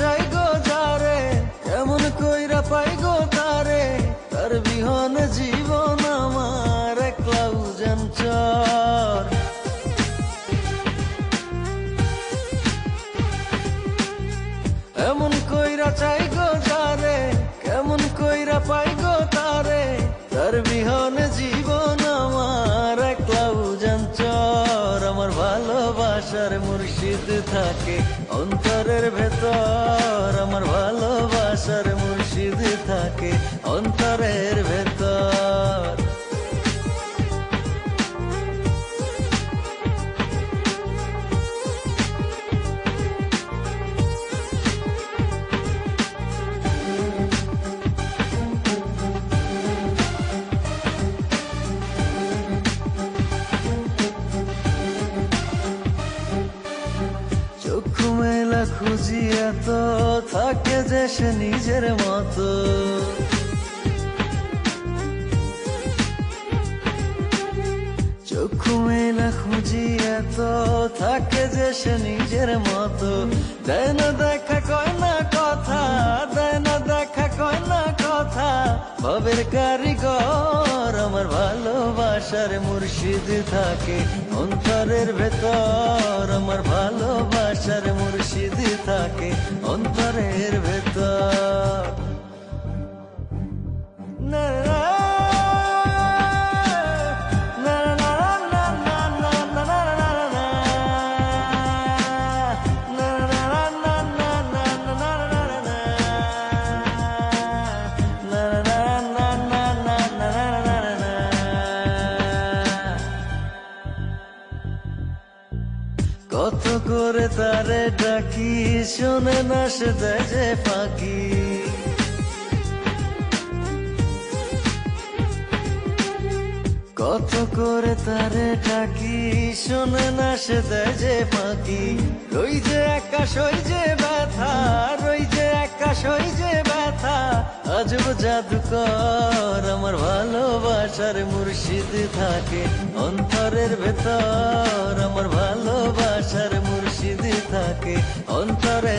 চাই গো যারে, এমন কইরা পাই গো তারে, তার বিহন জীবন আমার একলা উজান চর। এমন কইরা চাই গো যারে কেমন কইরা পাই গো তারে, তার বিহনে ভালোবাসার মুর্শিদ থাকে। অন্তরের ভেতর আমার ভালোবাসার খুঁজি এত থাকে যে সে নিজের মতো। চক্ষু মেলা খুঁজি এত থাকে যে সে নিজের মতো। দেয় না দেখা, কয় না কথা, দেয় না দেখা, কয় না কথা। ভবের কারিগর আমার ভালোবাসার মুর্শিদ থাকে, অন্তরের ভেতর। কত করে তারে ডাকি, শোনে না সে দেয় যে ফাঁকি। কত করে তারে ডাকি, শোনে না সে দেয় যে ফাঁকি। রই যে একা, সই যে ব্যথা, রই যে একা, সই যে ব্যথা। আজব জাদুকর আমার ভালোবাসার মুর্শিদ থাকে, অন্তরের ভেতর ಒಂಥರೇ